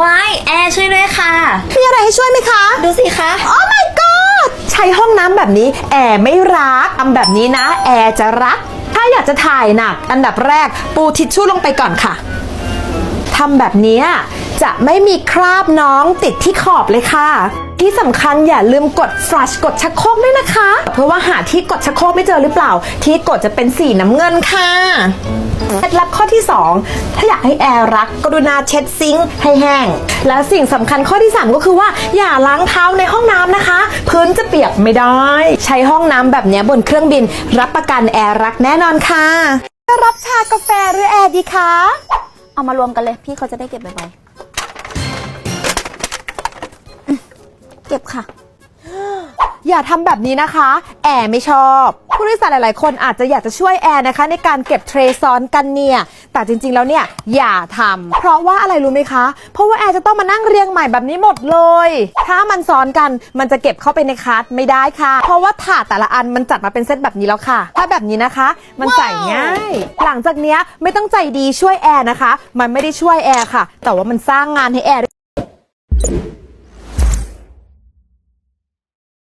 ว้ายแอร์ช่วยด้วยค่ะ มีอะไรให้ช่วยไหมคะ ดูสิคะ โอ้ my god ใช้ห้องน้ำแบบนี้ แอร์ไม่รักทำแบบนี้นะ แอร์จะรัก ถ้าอยากจะถ่ายหนัก อันดับแรกปูทิชชู่ลงไปก่อนค่ะทำแบบนี้ จะไม่มีคราบน้องติดที่ขอบเลยค่ะ ที่สำคัญอย่าลืมกด flush กดชักโครกด้วยนะคะ เพราะว่าหาที่กดชักโครกไม่เจอหรือเปล่า ที่กดจะเป็นสีน้ำเงินค่ะเคล็ดลับข้อที่ 2 ถ้าอยากให้แอร์รัก กรุณาเช็ดซิงค์ให้แห้ง และสิ่งสำคัญข้อที่ 3 ก็คือว่าอย่าล้างเท้าในห้องน้ำนะคะ พื้นจะเปียกไม่ได้ ใช้ห้องน้ำแบบนี้บนเครื่องบิน รับประกันแอร์รักแน่นอนค่ะจะรับชากาแฟหรือแอร์ดีคะ เอามารวมกันเลยพี่เขาจะได้เก็บบ่อ เก็บค่ะ อย่าทำแบบนี้นะคะ แอร์ไม่ชอบ ผู้โดยสารหลาย ๆ คนอาจจะอยากจะช่วยแอร์นะคะ ในการเก็บเทรซ้อนกันเนี่ย แต่จริง ๆ แล้วเนี่ย อย่าทำเพราะว่าอะไรรู้ไหมคะ เพราะว่าแอร์จะต้องมานั่งเรียงใหม่แบบนี้หมดเลย ถ้ามันซ้อนกันมันจะเก็บเข้าไปในคาร์ดไม่ได้ค่ะ เพราะว่าถาดแต่ละอันมันจัดมาเป็นเซตแบบนี้แล้วค่ะ ถ้าแบบนี้นะคะ มันใส่ง่าย หลังจากเนี้ยไม่ต้องใจดีช่วยแอร์นะคะ มันไม่ได้ช่วยแอร์ค่ะ แต่ว่ามันสร้างงานให้แอร์